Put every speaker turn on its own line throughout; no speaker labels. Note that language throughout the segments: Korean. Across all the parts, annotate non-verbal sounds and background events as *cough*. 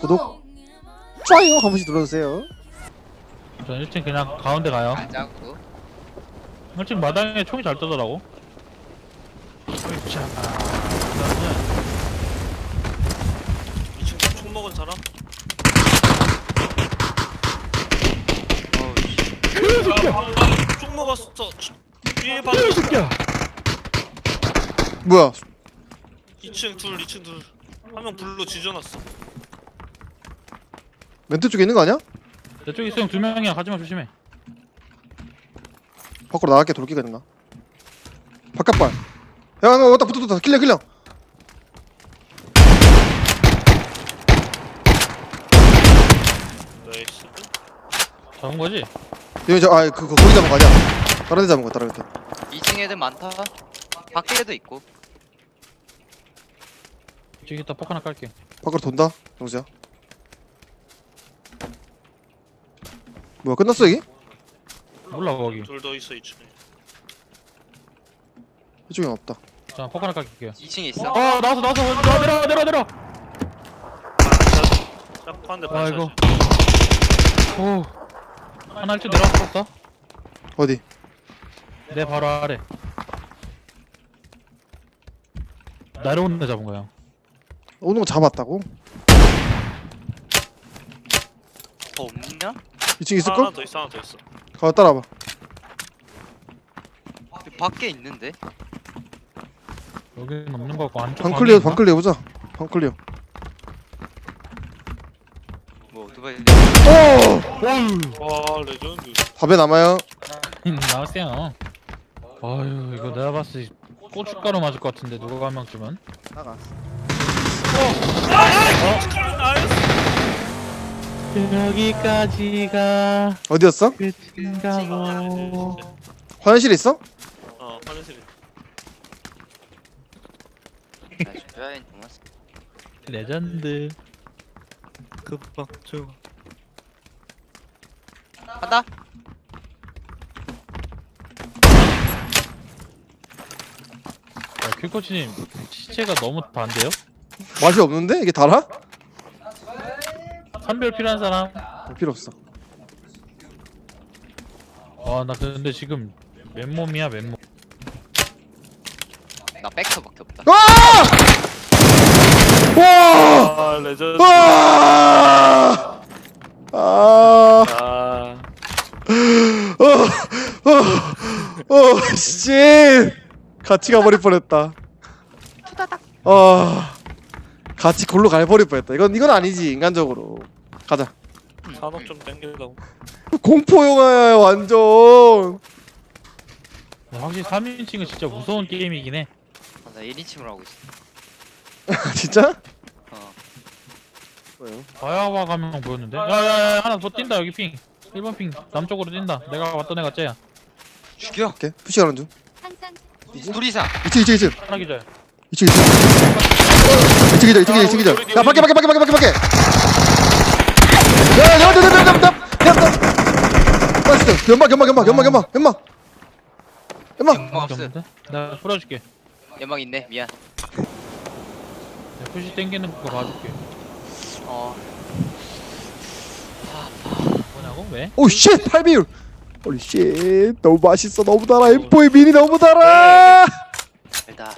구독 구독 좋아요 한 번씩 눌러주세요
전 1층 그냥 가운데 가요.
가자고
1층 마당에 총이 잘 뜨더라고. 으쌰. 그다음에
2층 총 먹은 사람? 아, 총 먹었어. 위에 봐.
이 새끼야.
뭐야
2층 둘, 2층 둘. 한 명 불로 지져놨어.
멘트 쪽에 있는 거 아니야?
내 쪽에 있으면 두 명이야. 가지마 조심해.
밖으로 나갈게 돌기가 있는가 바깥발 야너 왔다 붙어 붙어 kil려
나이스.
잡은 거지?
여기 저 아 그거 거기 잡은 거 아니야 다른 데 잡은 거 다른 데
2층 애들 많다 밖에도 있고
저기 있다 폭 하나 깔게.
밖으로 돈다 정수야 뭐야 끝났어 여기?
몰라 거기.
둘 더 있어 2층에.
이쪽엔 없다
자, 폭 하나 깔게요.
2층에 있어
어, 나왔어, 나왔어. 내려, 내려, 내려, 내려.
짝한대
아이고. 오. 하나 일찍 내려왔었어.
어디?
내 바로 아래. 내려오는 데 잡은 거야.
오는 거 잡았다고?
더 없냐?
2층 있을걸?
하나 더 있어, 하나 더 있어.
가 따라와봐
여기 밖에 있는데
여기는 없는 거 같고 안쪽
방 클리어
방에 있나?
방클리어 보자 방 클리어
뭐 오토바이
오!
와, 레전드.
밥에 남아요
음, 나왔어요. 아유 이거 내가 봤을 때 고춧가루 맞을 것 같은데 누가 한 명쯤은
나가
여기까지가
어디였어?
끝인가 보
화장실에 있어?
어,
토마스
레전드
급박 중.
간다
야, 킬코치님 시체가 너무 반대요?
맛이 없는데? 이게 달아?
선별 필요한 사람
필요 없어
아 나 근데 지금 맨몸이야 맨몸
나 백터밖에 없다
아! 와!
아, 레전드.
와! 아,
아,
어, 씨, 같이 가버릴 뻔했다. 아, 같이 골로 가버릴 뻔했다. 이건 이건 아니지 인간적으로. 가자.
산업 좀 땡기려고.
공포 영화야 완전.
확실히 3인칭은 진짜 무서운 게임이긴 해
아, 나 1인칭으로 하고 있어
진짜?
어
뭐요?
바야바 가면 보였는데 야야야 하나 더 뛴다 여기 핑 1번 핑 남쪽으로 뛴다 내가 왔던 애가 쟤야
죽여
오케이. 푸시 하는 중.
항상
둘 이상
이쪽 이쪽 이쪽
하나 기절
이쪽 이쪽. 이쪽 이쪽 이쪽 이쪽 이쪽. 야 밖에 밖에 밖에 밖에 밖에 밖에. 야. 나이스. 연막 연막 연막 연막 연막 연막. 연막.
연막 없어
없는데? 내가 풀어줄게
연막 있네 미안
내가 푸시 땡기는 거 봐줄게
어
뭐냐고? 왜?
오 쉣! 8비율! 홀리 쉣 너무 맛있어 너무 달아 M4의 미니 너무 달아
일단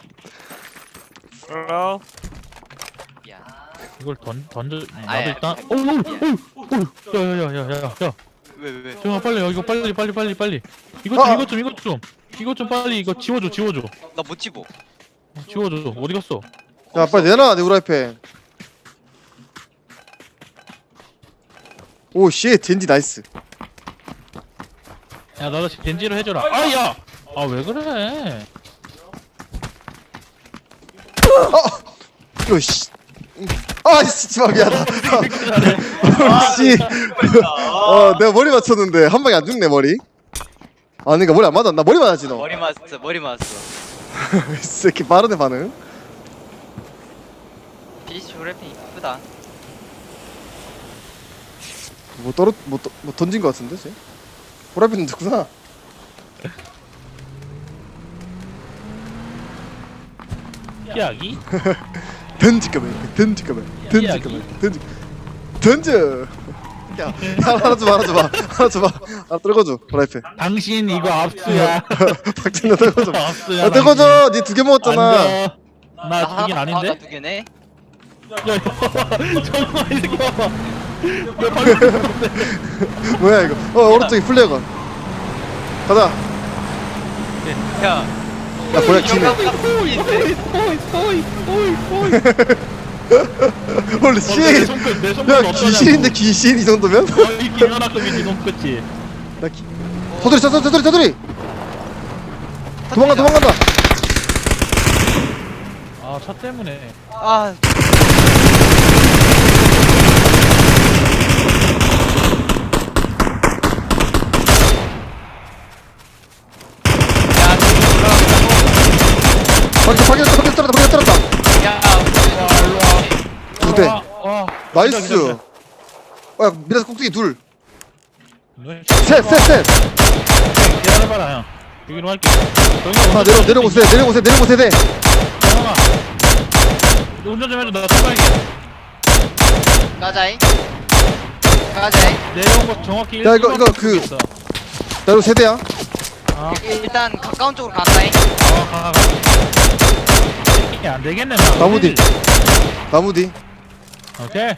아,
미안
이걸 던, 던져 나도
아야,
일단
아야.
오오오오 야야야야야야
왜왜? 왜?
정아 빨리 이거 빨리 빨리 빨리 빨리. 이것 좀
아.
이것 좀 이것 좀. 이것 좀 빨리 이거 지워줘 지워줘.
나 못 집어.
어, 지워줘. 어디 갔어?
야 빨리 내놔 내 후라이팬. 오쉣 젠지 나이스.
야 나도 겐지로 해줘라. 아야! 아 왜 그래?
이거 씨. 아, 씨, 마 *laughs* 미안하다. 씨. 어, 내가 머리 맞췄는데 한 방에 안 죽네 머리. 아, 그러니까 머리 안 맞았. 나 머리 맞았지 너.
머리 맞았어 머리 맞았어 *laughs*
이 새끼 빠르네 반응.
피시 래핑 이쁘다
뭐 떨어, 뭐, 떠- 뭐 던진 거 같은데 쟤. 후라이팬 던졌구나.
피하기?
던질까봐, 던질까봐, 던질까봐, 던질. 던져 야, 야 하나 줘봐 하나 줘봐 하나 줘봐 하나 떨궈줘 프라이팬
당신 이거 압수야.
박진나 떨궈줘
압수야.
야 떨궈줘 니 두 개 먹었잖아
나 두 개는 아닌데?
나두 개네.
야, 야, 잠깐만 이 새끼 봐봐. 야, 방금
뭐야 이거 어 오른쪽에 플레어건 가자
야.
야 뭐야 기네
오이, 오이, 오이, 오이.
홀 *laughs* 리
어,
내씨
손끝, 내 손끝
야
어떠냐고.
귀신인데 귀신 이 정도면?
어, 이 김연아급이 네 손끝이.
나 기... 서두리 서두리 서두리 서두리 도망가 도망간다
아, 차 때문에.
아. 야, 저기 올라간다고?
밖에 밖에 떨었다 밖에 떨었다 밖에 떨었다
야,
두대
와, 와.
나이스
기다,
어야 미라스 꼭대기
기다.
둘셋셋 셋
기다려봐라, 형. 여기로 할게.
아 내려 내려보세요 내려보세요 내려보세요 네
형아. 운전 좀 해줘, 나 타봐야게.
가자이. 가자이.
내려온 거 정확히
야, 이거-
1km
이거 그-
있어.
나 이거 세대야
아,
일단 가까운 쪽으로 간다잉.
아, 가, 가. 이게 안 되겠네, 나.
나무 뒤 나무 뒤
오케이.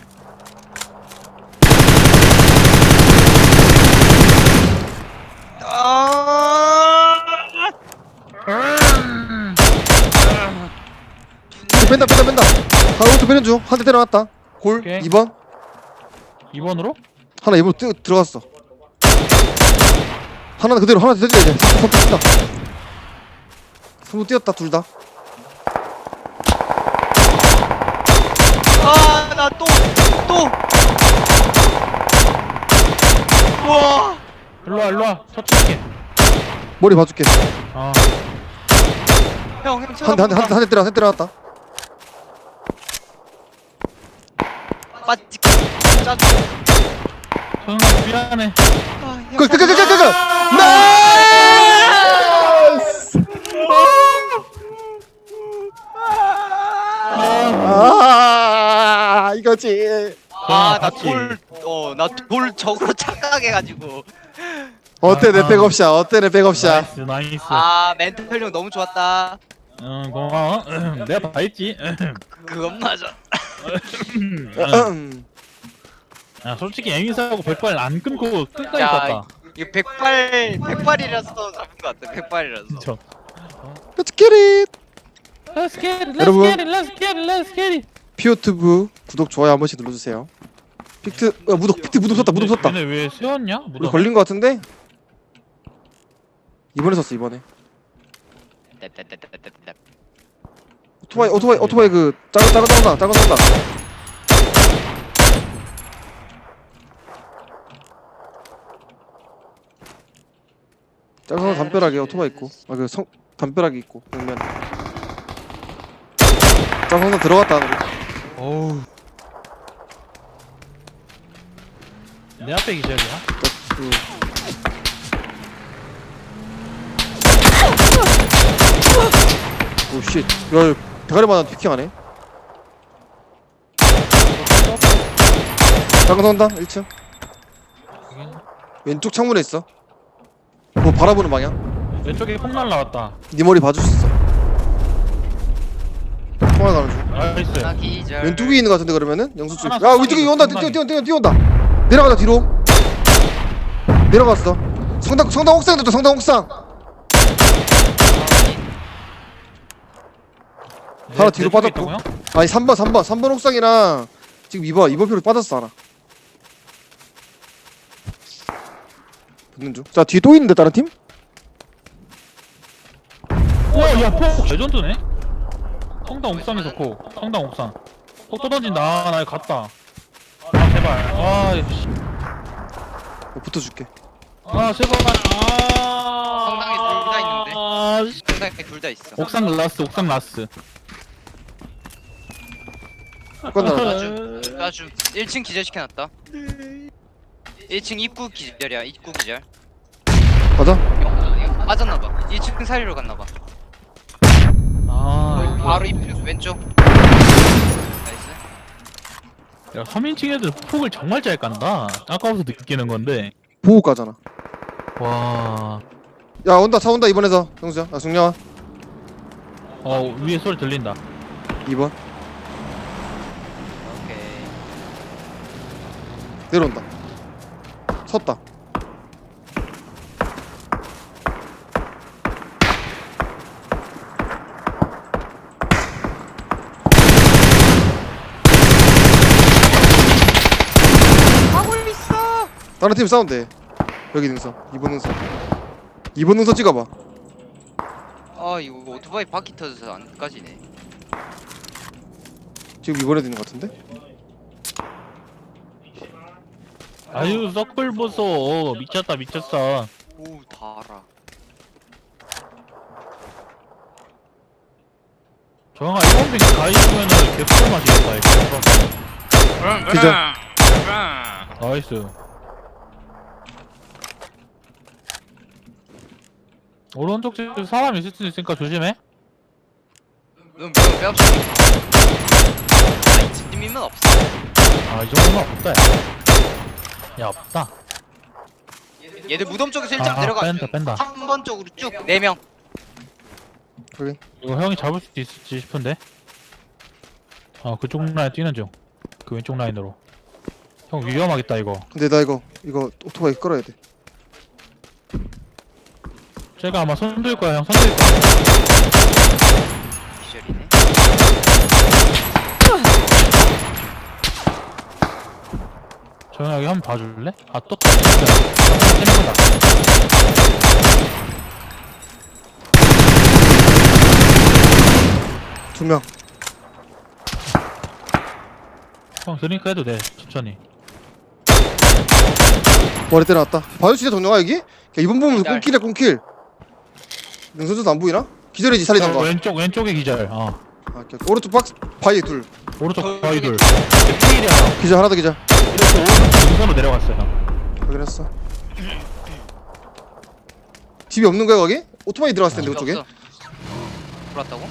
아.
뺀다 뺀다 뺀다 하나부터 빼는 중 한 대 때려놨다 골
오케이.
2번
2번으로?
하나 2번 뛰어 들어갔어 하나는 그대로 하나 더 뛰어 이제 3번 뛴다 3번 뛰었다 둘 다
아, 나 또, 또. 우와.
일로와, 일로와. 터치할게.
머리 봐줄게
어.
형, 형,
한대한대 한 대 한 대 때려 한 대 때려놨다
빠지.
정말 미안해.
아, 형,
끄끄끄끄끄끄 나이스 아 이거지
아, 나
봤지?
돌, 어, 나돌 적으로 착각해가지고.
어때 내 백업샷 어때 내 백업샷
나이스, 나이스.
아, 멘탈력 너무 좋았다.
응, 고마워. *clears throat* 내가 다 했지. *clears throat*
그건 맞아.
음.
야, 솔직히 에미사하고 백발 안 끊고 끝까지
야,
갔다.
이거 백발, 백발이라서 잡은 것 같아. 백발이라서.
그쵸.
Let's get it
Let's get it, let's
여러분.
get it, let's get it, let's get it.
피오튜브 구독 좋아요 한 번씩 눌러주세요 픽트 야 무독 픽트 무덤 썼다 무덤 썼다
얘네 왜 세웠냐?
우리
무덤.
걸린 거 같은데 이번에 썼어 이번에
떼떼떼떼떼떼.
오토바이 오토바이 오토바이 그 작은 작은 작은 작은 작은 작은 담벼락에 오토바이 있고. 아그 성 담벼락이 있고 정면. 작은 성 들어갔다 안으로
어우. 내 앞에 기절이야.
그 오씨 야 대가리만 피킹하네. 작은 성다 1층. 왼쪽 창문에 있어. 뭐 바라보는 방향.
왼쪽에 폭 날라왔다.
네 머리 봐줄 수 있어. 통화 가는 중.
나이스.
나 기절.
왼쪽에 있는 거 같은데 그러면은? 영수 쪽야
하나
위쪽에 온다 뛰어. 뛰어 뛰어 뛰어온다. 내려가자 뒤로. 내려갔어. 성당 성당 옥상에 뒀다 성당 옥상 하나
내-
뒤로
내 쪽에
빠졌고. 아니 3번 3번 3번 옥상이랑 지금 2번 2번 표로 빠졌어 하나 붙는 중자 뒤에 또 있는데 다른 팀?
우와, 야, 폭 레전드네. 성당 옥상에서 폭. 성당 옥상. 폭또 던진다. 아, 나 이거 갔다. 아, 제발. 아, 씨.
어, 붙어줄게
아, 제발. 아.
성당에 둘다 있는데.
아, 씨.
상당히 둘 다 있어.
옥상 라스, 옥상 라스.
끝나
아주 아주 1층 기절 시켜놨다. 1층 입구 기절이야. 입구 기절.
가자
이거 빠졌나봐. 2층 사리로 갔나봐.
아,
바로 입구 왼쪽. 나이스.
야 3인칭 애들 폭을 정말 잘 깐다 아까워서 느끼는 건데
보고 가잖아
와...
야 온다 차 온다 2번에서 형수야 아 승려아
어 위에 소리 들린다
2번 내려온다 섰다
하고 있어.
다른 팀 싸운대 여기 능선 2번 능선 2번 능선 찍어봐
아 이거 오토바이 바퀴 터져서 안 까지네.
지금 이번에도 있는 것 같은데?
아유 썩글 보소 미쳤다 미쳤어
오 달아.
정아 1번빙 가있으면은 개꿀 맛이겠다 이거
기절.
나이스 오른쪽 집에 사람 있을 수도 있으니까 조심해
넌왜 없어? 아이 집이면 없어.
아 이 정도면 없다 야. 야 없다.
얘들 무덤 쪽에 살짝
아, 아,
내려가.
뺀다, 뺀다.
3번 쪽으로 쭉. 4명.
여기
이거 형이 잡을 수도 있을지 싶은데. 아 그쪽 라인 뛰는 중그 왼쪽 라인으로. 형 위험하겠다 이거.
근데 나 이거 이거 오토바이 끌어야 돼.
제가 아마 손들 거야 형. 손들 거야.
기절이네.
조용하게 한번 봐줄래? 아또 때리는 거다
두명.
형 드링크 해도 돼 천천히.
머리 때려놨다. 봐주시네 동료가 여기? 야, 이번 보면
기절.
꽁킬이야 꽁킬. 능선조도 안 보이나? 기절이지 살리던 거
왼쪽 왼쪽에 기절 어.
아, 오케이. 오른쪽 박스 바위 둘.
오른쪽 피일이야 형.
기절 하나 더 기절
이렇게 오른쪽 능선으로 내려갔어요 형
확인했어 집이 없는 거야 거기? 오토바이 들어갔을 텐데
집이
그쪽에
없어. 들어왔다고?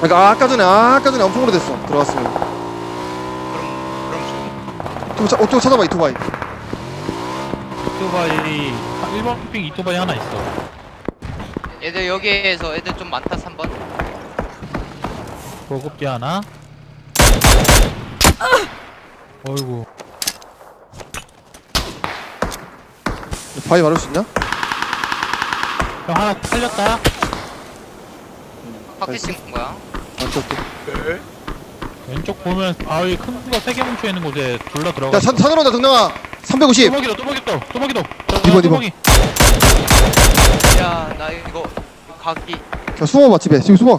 그러니까 아, 아까 전에 아, 아까 전에 엄청 오래됐어 들어갔으면
그럼 그럼
오토바이, 차- 오토바이 찾아봐 이토바이
이토바이 1번 핑 이토바이 하나 있어
저- 얘들 여기에서 애들 좀 많다 3번.
보급기 하나 어이구
바위 마를 수 있냐?
형 하나 살렸다.
파켓
나이스.
찍은 거야.
아 오케이 오케이
왼쪽 보면 바위 큰 거 세 개 뭉쳐 있는 곳에 둘러 들어가
야 산, 산으로 온다 동남아. 350
뚜벅이도 뚜벅이도 뚜벅이도
이번,
뚜벅이.
야 나 이거 이거 각기
야 숨어 봐 집에. 지금 숨어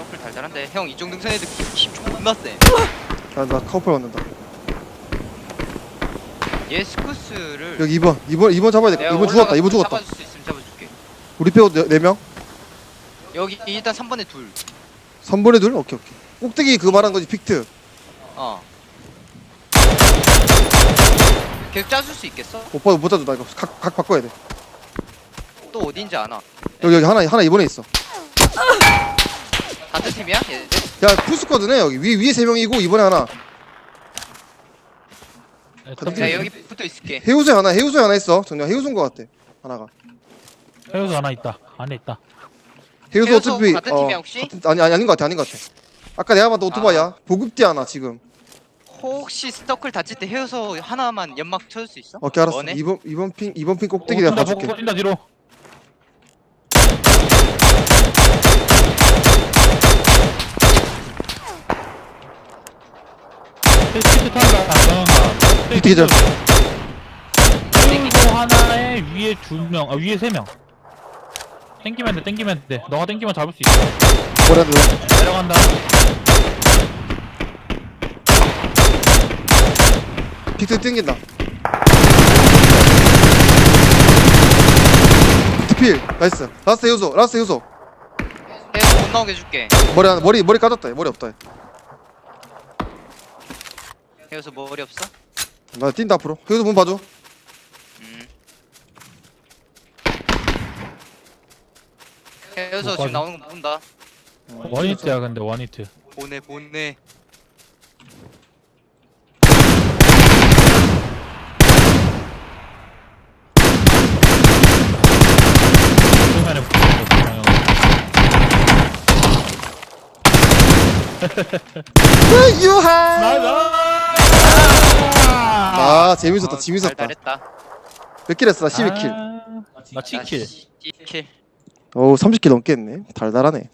야 서플 달달한데 형 이쪽 능선 애들 힘 존나 세.
야나 카우팔 왔는다
얘 스쿠스를
여기 2번 2번 2번 잡아야 돼
내가
2번 죽었다
올라가서
2번 죽었다
잡아줄 수 있으면 잡아줄게.
우리 빼고 4명
여기 일단 3번에 둘.
3번에 둘? 오케이 오케이 꼭대기 그거 말한 거지 픽트
어. 계속 짜줄 수 있겠어?
오빠 못나 이거 각, 각 바꿔야 돼
또 어딘지 아나.
여기 여기 하나 하나 이번에 있어
같은 팀이야? 얘들?
야 풀스쿼드네 여기. 위, 위에 3명이고 이번에 하나.
어떻게
야 여기 붙어 있을게.
해우소에 하나 해우소에 하나 있어. 정녕 해우소인 거 같아 하나가.
해우소 하나 있다. 안에 있다.
해우소
해우소
어차피
같은 팀이야, 혹시?
같은- 아니 아니 아닌 거 같아 아닌 거 같아. 아까 내가 봤던 오토바이야. 보급대 하나 지금.
혹시 스토클 다칠 때 헤어서 하나만 연막 쳐줄 수 있어?
오케이 알았어.
원해?
2번 2번 핑 2번 핑 꼭대기
어,
내가
뛴다,
봐줄게.
보고 뛴다 뒤로 피트 탄다
기절.
해우소 하나에 위에 두명 아 위에 세명. 땡기면 돼 땡기면 돼. 너가 땡기면 잡을 수 있어.
뭐라도.
내려간다.
픽트 땡긴다. 필 나이스. 라스트 효소 라스트 효소.
해서 못 나오게 해줄게.
머리 하나 머리 머리 까졌다. 머리 없다
해서 머리 없어?
나 뛴다 앞으로. 효소 문 봐줘.
음. 해서
못
지금. 나오는 거 본다
원히트야 근데 원히트.
보내 보내.
중간에 붙는 거
유하
나이스
아 재밌었다
어,
재밌었다.
잘했다.
몇 킬 했어? 나 12킬.
아, 나 7킬.
7킬.
오 30킬 넘게 했네. 달달하네